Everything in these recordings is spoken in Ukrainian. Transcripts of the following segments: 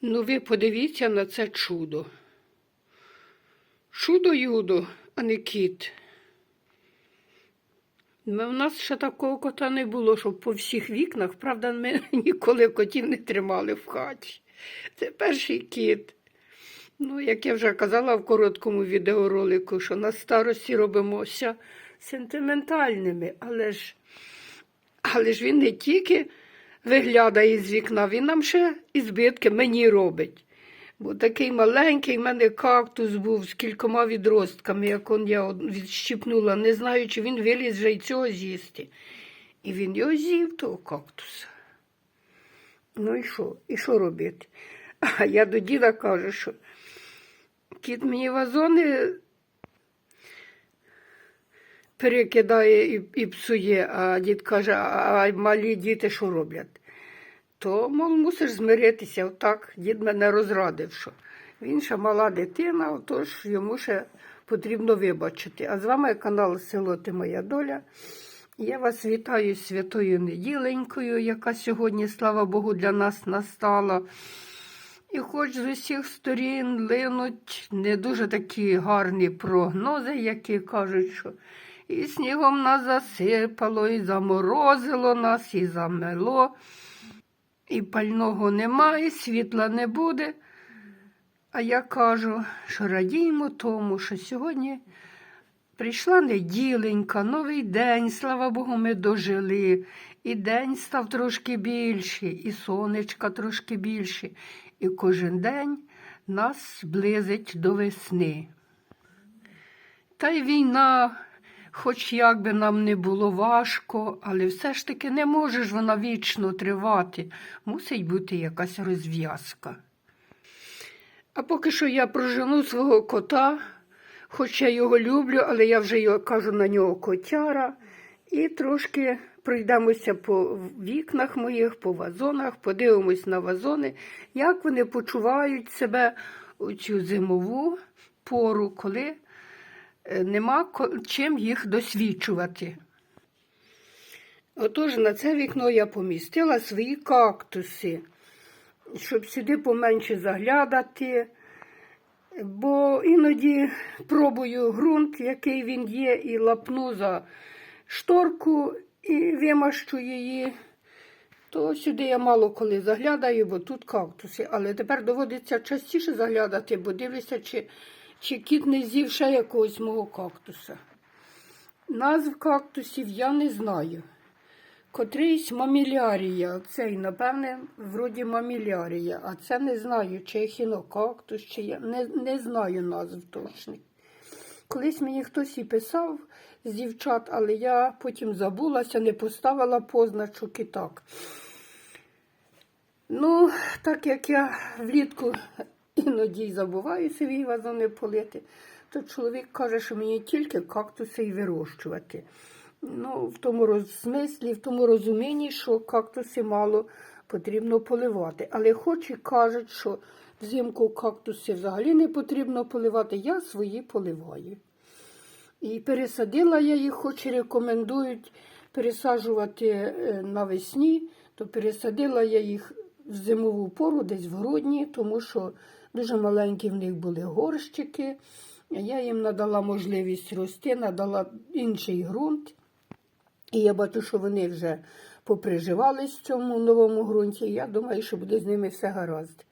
Ну, ви подивіться на це чудо. Чудо юдо, а не кіт. У нас ще такого кота не було, щоб по всіх вікнах, правда, ми ніколи котів не тримали в хаті. Це перший кіт. Ну, як я вже казала в короткому відеоролику, що на старості робимося сентиментальними, але ж, але ж він не тільки виглядає з вікна, він нам ще і збитки мені робить. Бо такий маленький в мене кактус був з кількома відростками, як он я відщипнула, не знаю, чи він виліз вже й цього з'їсти. І він його з'їв того кактуса. Ну і що? І що робити? А я до діда кажу, що кіт мені вазони перекидає і, і псує, а дід каже, а малі діти що роблять? То, мов, мусиш змиритися, отак дід мене розрадив, що він ще мала дитина, отож йому ще потрібно вибачити. А з вами канал Село Ти Моя Доля. Я вас вітаю святою неділенькою, яка сьогодні, слава Богу, для нас настала. І хоч з усіх сторін линуть не дуже такі гарні прогнози, які кажуть, що і снігом нас засипало, і заморозило нас, і замело, і пального немає, світла не буде. А я кажу, що радіємо тому, що сьогодні прийшла неділенька, новий день, слава Богу, ми дожили. І день став трошки більший, і сонечка трошки більше. І кожен день нас близить до весни. Та й війна, хоч як би нам не було важко, але все ж таки не може ж вона вічно тривати. Мусить бути якась розв'язка. А поки що я прожену свого кота, хоч я його люблю, але я вже його кажу на нього котяра. І трошки пройдемося по вікнах моїх, по вазонах, подивимось на вазони, як вони почувають себе у цю зимову пору, коли нема чим їх досвідчувати. Отож, на це вікно я помістила свої кактуси, щоб сюди поменше заглядати. Бо іноді пробую ґрунт, який він є, і лапну за шторку і вимащу її. То сюди я мало коли заглядаю, бо тут кактуси. Але тепер доводиться частіше заглядати, бо дивлюся, чи, чи кіт не з'їв ще якогось мого кактуса. Назв кактусів я не знаю. Котрийсь мамілярія. Цей, напевне, вроді мамілярія. А це не знаю, чи ехінокактус, чи я не, не знаю назв точних. Колись мені хтось і писав з дівчат, але я потім забулася, не поставила позначок і так. Ну, так як я влітку іноді й забуваю свій вазони полити, то чоловік каже, що мені тільки кактуси й вирощувати. Ну, в тому роз- смислі, в тому розумінні, що кактуси мало потрібно поливати. Але хоч і кажуть, що взимку кактуси взагалі не потрібно поливати, я свої поливаю. І пересадила я їх, хоч і рекомендують пересаджувати е, навесні, то пересадила я їх в зимову пору, десь в грудні, тому що дуже маленькі в них були горщики. Я їм надала можливість рости, надала інший ґрунт. І я бачу, що вони вже поприживались в цьому новому ґрунті. Я думаю, що буде з ними все гаразд.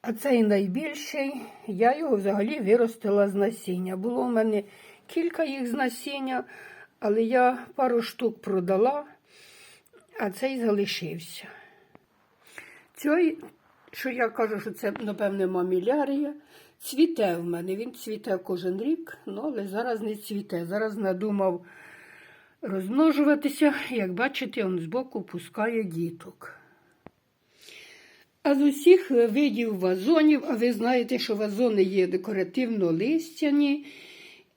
А цей найбільший, я його взагалі виростила з насіння. Було в мене кілька їх з насіння, але я пару штук продала, а цей залишився. Цей, що я кажу, що це, напевне, мамілярія, цвіте в мене. Він цвіте кожен рік, ну, але зараз не цвіте. Зараз надумав розмножуватися. Як бачите, він збоку пускає діток. А з усіх видів вазонів, а ви знаєте, що вазони є декоративно-листяні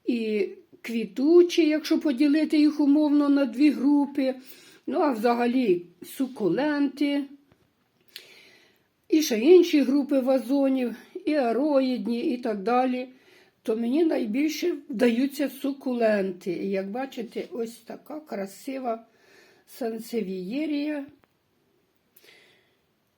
і квітучі, якщо поділити їх умовно на дві групи. Ну, а взагалі сукуленти, і ще інші групи вазонів, і ароїдні, і так далі. То мені найбільше вдаються сукуленти. І як бачите, ось така красива сансевієрія.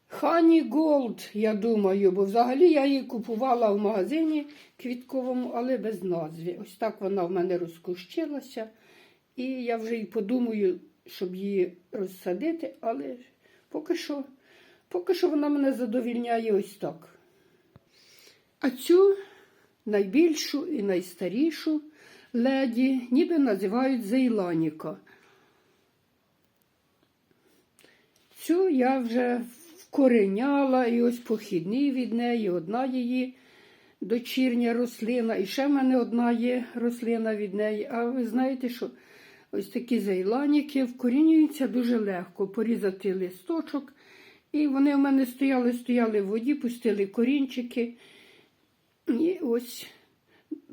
Хані Голд, я думаю, бо взагалі я її купувала в магазині квітковому, але без назви. Ось так вона в мене розкущилася. І я вже й подумаю, щоб її розсадити, але поки що, поки що вона мене задовільняє ось так. А цю найбільшу і найстарішу леді ніби називають Зейланіка. Цю я вже вкореняла, і ось похідний від неї, одна її дочірня рослина, і ще в мене одна є рослина від неї. А ви знаєте, що ось такі зейланіки вкорінюються дуже легко, порізати листочок. І вони в мене стояли, стояли в воді, пустили корінчики. І ось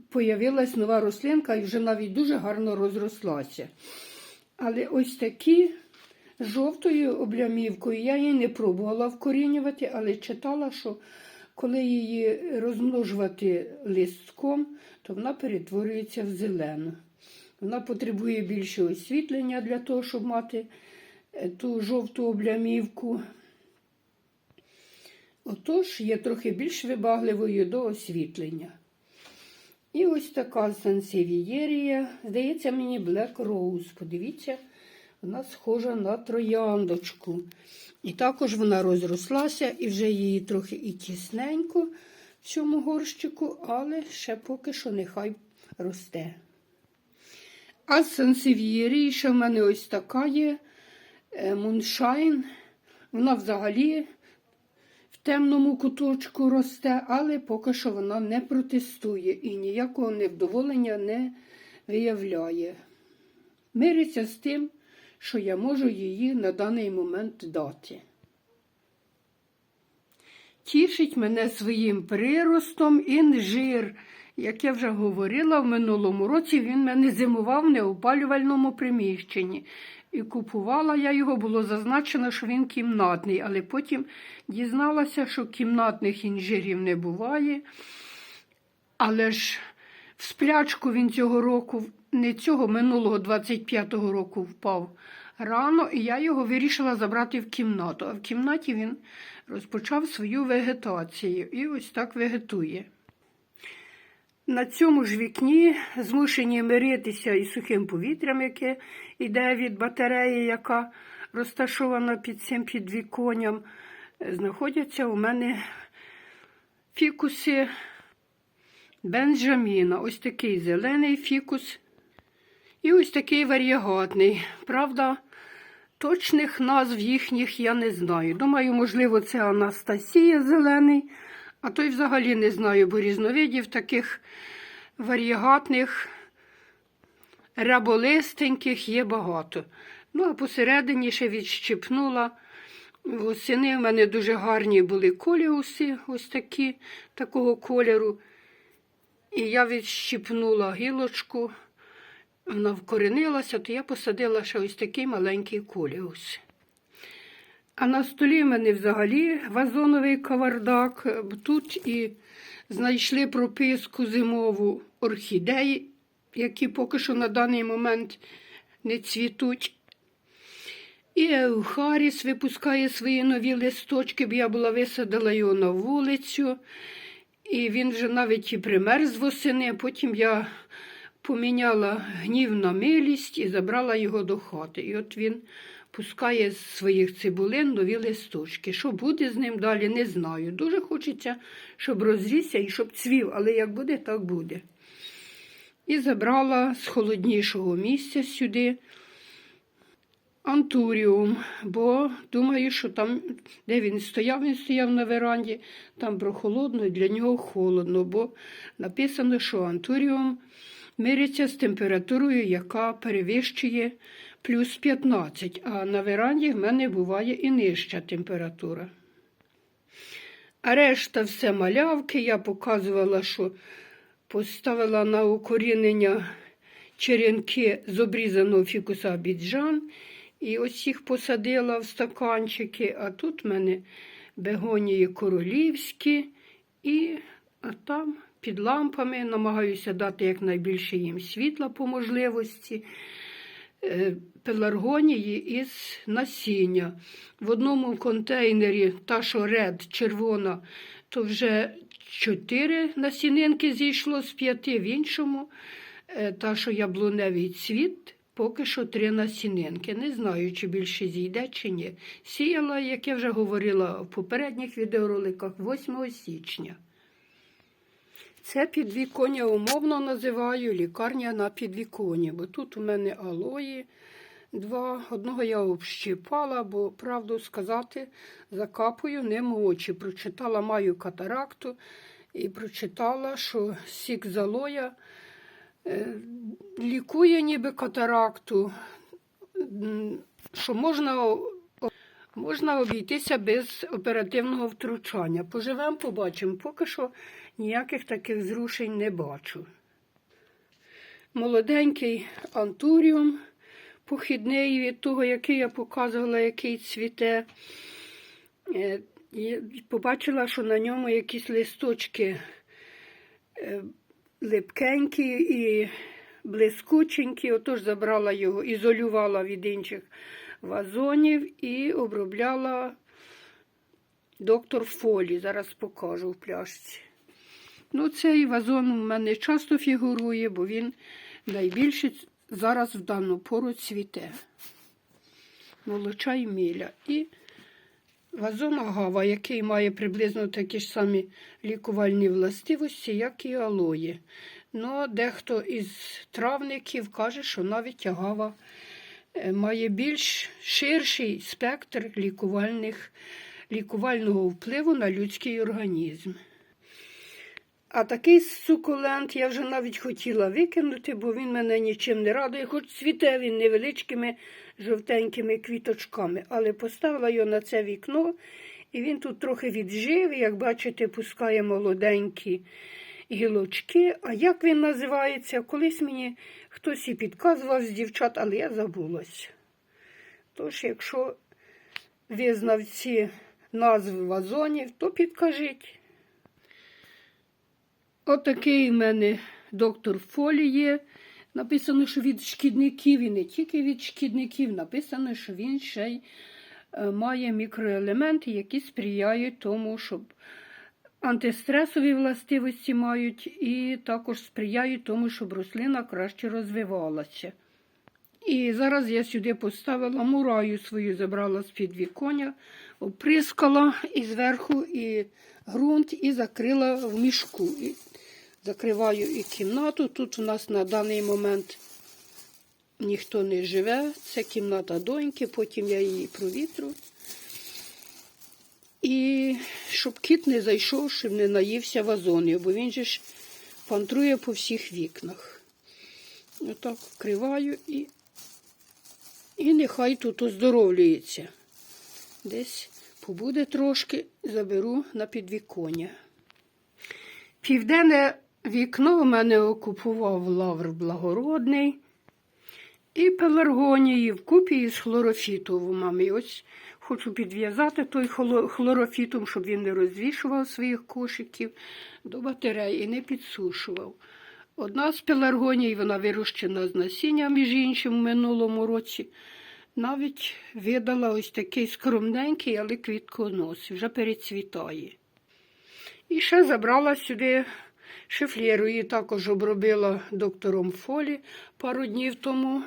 появилась нова рослинка і вже навіть дуже гарно розрослася. Але ось такі жовтою облямівкою я її не пробувала вкорінювати, але читала, що коли її розмножувати листком, то вона перетворюється в зелену. Вона потребує більше освітлення для того, щоб мати е, ту жовту облямівку. Отож, є трохи більш вибагливою до освітлення. І ось така сансевієрія. Здається, мені Black Rose. Подивіться, вона схожа на трояндочку. І також вона розрослася, і вже її трохи і тісненько в цьому горщику, але ще поки що нехай росте. А з сансевієрії ще в мене ось така є муншайн. Вона взагалі темному куточку росте, але поки що вона не протестує і ніякого невдоволення не виявляє. Мириться з тим, що я можу її на даний момент дати. Тішить мене своїм приростом інжир. Як я вже говорила, в минулому році він мене зимував в неопалювальному приміщенні. І купувала я його, було зазначено, що він кімнатний, але потім дізналася, що кімнатних інжирів не буває. Але ж в сплячку він цього року, не цього минулого 25-го року впав рано, і я його вирішила забрати в кімнату. А в кімнаті він розпочав свою вегетацію і ось так вегетує. На цьому ж вікні змушені миритися із сухим повітрям, яке йде від батареї, яка розташована під цим підвіконням. Знаходяться у мене фікуси Бенджаміна. Ось такий зелений фікус. І ось такий варіагатний. Правда, точних назв їхніх я не знаю. Думаю, можливо, це Анастасія зелений. А то й взагалі не знаю, бо різновидів таких варіагатних, ряболистеньких є багато. Ну, а посередині ще відщипнула. Восени в мене дуже гарні були коліуси, ось такі, такого кольору. І я відщипнула гілочку, вона вкоренилася, то я посадила ще ось такий маленький коліус. А на столі в мене взагалі вазоновий кавардак. Тут і знайшли прописку зимову орхідеї, які поки що на даний момент не цвітуть. І Еухаріс випускає свої нові листочки, бо я була висадила його на вулицю. І він вже навіть і примерз восени, а потім я поміняла гнів на милість і забрала його до хати. І от він пускає з своїх цибулин нові листочки. Що буде з ним далі, не знаю. Дуже хочеться, щоб розрісся і щоб цвів, але як буде, так буде. І забрала з холоднішого місця сюди антуріум, бо думаю, що там, де він стояв, він стояв на веранді, там прохолодно і для нього холодно, бо написано, що антуріум мириться з температурою, яка перевищує плюс 15, а на веранді в мене буває і нижча температура. А решта все малявки, я показувала, що поставила на укорінення черенки з обрізаного фікуса біджан. І ось їх посадила в стаканчики, а тут в мене бегонії королівські, і а там під лампами намагаюся дати якнайбільше їм світла по можливості. е, пеларгонії із насіння. В одному контейнері та, що ред червона, то вже чотири насінинки зійшло з п'яти, в іншому е, та, що яблуневий цвіт, поки що три насінинки. Не знаю, чи більше зійде, чи ні. Сіяла, як я вже говорила в попередніх відеороликах, 8 січня. Це підвіконня умовно називаю лікарня на підвіконні, бо тут у мене алої два. Одного я общипала, бо правду сказати, закапую ним очі. Прочитала, маю катаракту і прочитала, що сік з алоя е, лікує ніби катаракту, що можна, можна обійтися без оперативного втручання. Поживемо, побачимо. Поки що ніяких таких зрушень не бачу. Молоденький антуріум, похідний від того, який я показувала, який цвіте. Е, Побачила, що на ньому якісь листочки е, липкенькі і блискученькі. Отож забрала його, ізолювала від інших вазонів і обробляла доктор Фолі. Зараз покажу в пляшці. Ну, цей вазон у мене часто фігурує, бо він найбільше зараз в дану пору цвіте. Молоча і міля. І вазон агава, який має приблизно такі ж самі лікувальні властивості, як і алої. Ну, дехто із травників каже, що навіть агава е, має більш ширший спектр лікувальних, лікувального впливу на людський організм. А такий сукулент я вже навіть хотіла викинути, бо він мене нічим не радує, хоч цвіте він невеличкими жовтенькими квіточками. Але поставила його на це вікно, і він тут трохи віджив, як бачите, пускає молоденькі гілочки. А як він називається? Колись мені хтось і підказував з дівчат, але я забулась. Тож, якщо ви знавці назв вазонів, то підкажіть. Отакий в мене доктор Фолі є. Написано, що від шкідників і не тільки від шкідників. Написано, що він ще й е, має мікроелементи, які сприяють тому, щоб антистресові властивості мають, і також сприяють тому, щоб рослина краще розвивалася. І зараз я сюди поставила мураю свою, забрала з під віконя, оприскала і зверху і ґрунт, і закрила в мішку. Закриваю і кімнату. Тут у нас на даний момент ніхто не живе. Це кімната доньки, потім я її провітрю. І щоб кіт не зайшов, щоб не наївся вазонів, бо він же ж пантрує по всіх вікнах. Отак вкриваю і, і нехай тут оздоровлюється. Десь побуде трошки, заберу на підвіконня. Південне вікно у мене окупував лавр благородний і пеларгонії вкупі із хлорофітовим. І ось хочу підв'язати той хло- хлорофітом, щоб він не розвішував своїх кошиків до батареї і не підсушував. Одна з пеларгоній, вона вирощена з насіння, між іншим, в минулому році. Навіть видала ось такий скромненький, але квітконос, вже перецвітає. І ще забрала сюди шифлєру. Її також обробила доктором Фолі пару днів тому.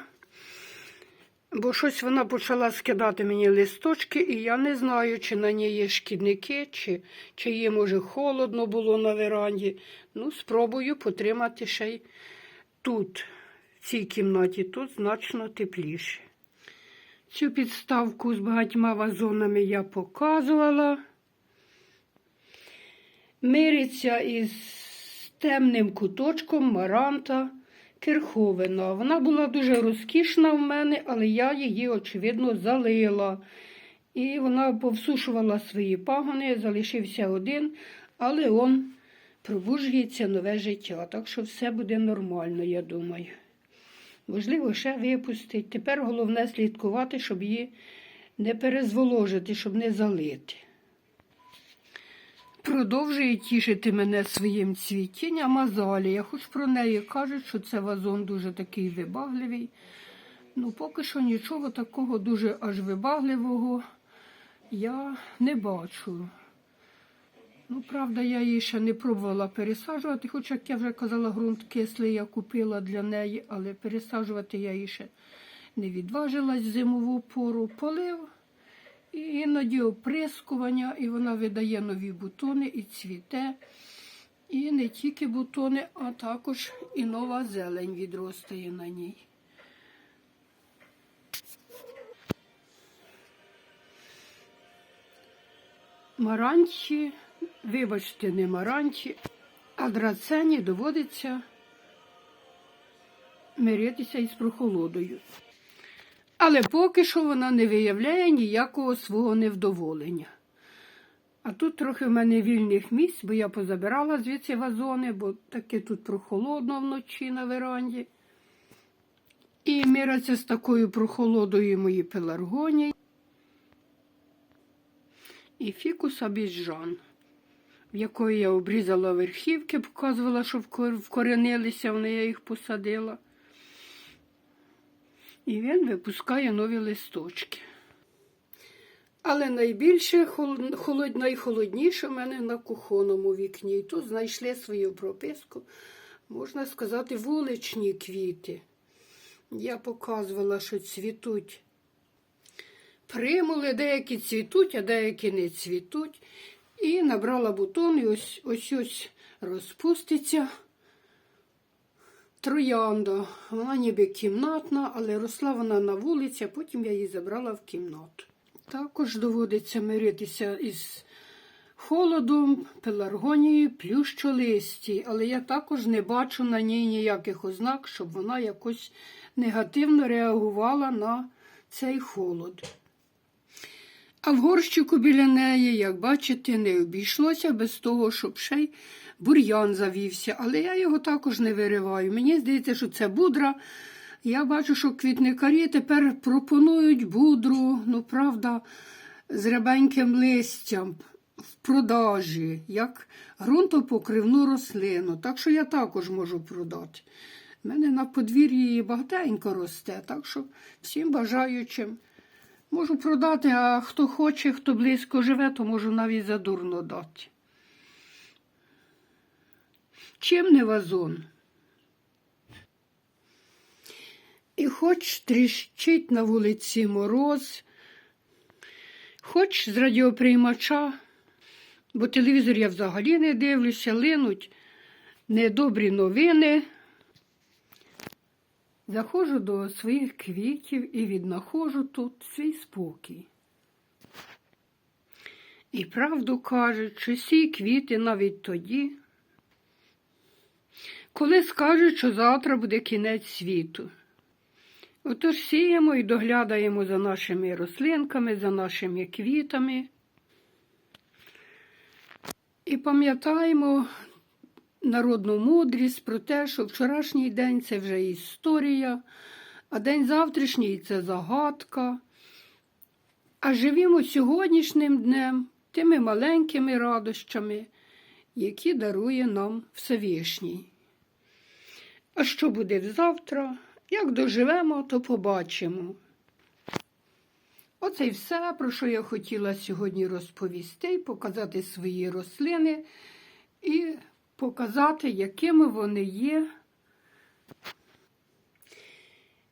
Бо щось вона почала скидати мені листочки, і я не знаю, чи на ній є шкідники, чи, чи їй, може, холодно було на веранді. Ну, спробую потримати ще й тут, в цій кімнаті, тут значно тепліше. Цю підставку з багатьма вазонами я показувала мириться із темним куточком маранта Керховена. Вона була дуже розкішна в мене, але я її, очевидно, залила. І вона повсушувала свої пагони, залишився один, але он пробуджується нове життя. Так що все буде нормально, я думаю. Можливо, ще випустить. Тепер головне слідкувати, щоб її не перезволожити, щоб не залити. Продовжує тішити мене своїм цвітінням азалія. Хоч про неї кажуть, що це вазон дуже такий вибагливий. Ну, поки що нічого такого дуже аж вибагливого я не бачу. Ну, правда, я її ще не пробувала пересаджувати, хоч, як я вже казала, ґрунт кислий я купила для неї, але пересаджувати я її ще не відважилась зимову пору. Полив іноді оприскування, і вона видає нові бутони і цвіте. І не тільки бутони, а також і нова зелень відростає на ній. Маранчі, вибачте, не маранчі, а драцені доводиться миритися із прохолодою. Але поки що вона не виявляє ніякого свого невдоволення. А тут трохи в мене вільних місць, бо я позабирала звідси вазони, бо таки тут прохолодно вночі на веранді. І миряться з такою прохолодою мої пеларгонії і фікуса біжжан, в якої я обрізала верхівки, показувала, що вкоренилися, вони я їх посадила. І він випускає нові листочки. Але найбільше холод, найхолодніше в мене на кухонному вікні. І тут знайшли свою прописку, можна сказати, вуличні квіти. Я показувала, що цвітуть примули, деякі цвітуть, а деякі не цвітуть. І набрала бутон, і ось ось ось розпуститься троянда. Вона ніби кімнатна, але росла вона на вулиці, а потім я її забрала в кімнату. Також доводиться миритися із холодом, пеларгонією, плющолисті, але я також не бачу на ній ніяких ознак, щоб вона якось негативно реагувала на цей холод. А в горщику біля неї, як бачите, не обійшлося без того, щоб ще й бур'ян завівся. Але я його також не вириваю. Мені здається, що це будра. Я бачу, що квітникарі тепер пропонують будру, ну, правда, з рябеньким листям в продажі, як ґрунтопокривну рослину. Так що я також можу продати. У мене на подвір'ї багатенько росте, так що всім бажаючим. Можу продати, а хто хоче, хто близько живе, то можу навіть задурно дати. Чим не вазон? І хоч тріщить на вулиці мороз, хоч з радіоприймача, бо телевізор я взагалі не дивлюся, линуть недобрі новини. Заходжу до своїх квітів і віднаходжу тут свій спокій. І правду кажуть, що всі квіти навіть тоді, коли скажуть, що завтра буде кінець світу. Отож сіємо і доглядаємо за нашими рослинками, за нашими квітами. І пам'ятаємо народну мудрість про те, що вчорашній день це вже історія, а день завтрашній це загадка. А живімо сьогоднішнім днем тими маленькими радощами, які дарує нам Всевишній. А що буде завтра? Як доживемо, то побачимо. Оце й все, про що я хотіла сьогодні розповісти, показати свої рослини і показати, якими вони є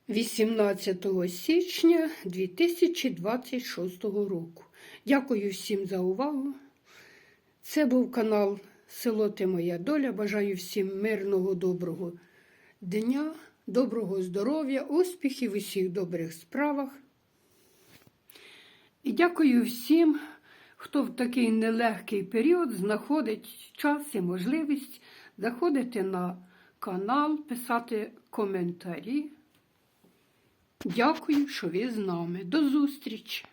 18 січня 2026 року. Дякую всім за увагу. Це був канал Село Ти Моя Доля. Бажаю всім мирного, доброго дня, доброго здоров'я, успіхів у всіх добрих справах. І дякую всім, хто в такий нелегкий період знаходить час і можливість заходити на канал, писати коментарі. Дякую, що ви з нами. До зустрічі!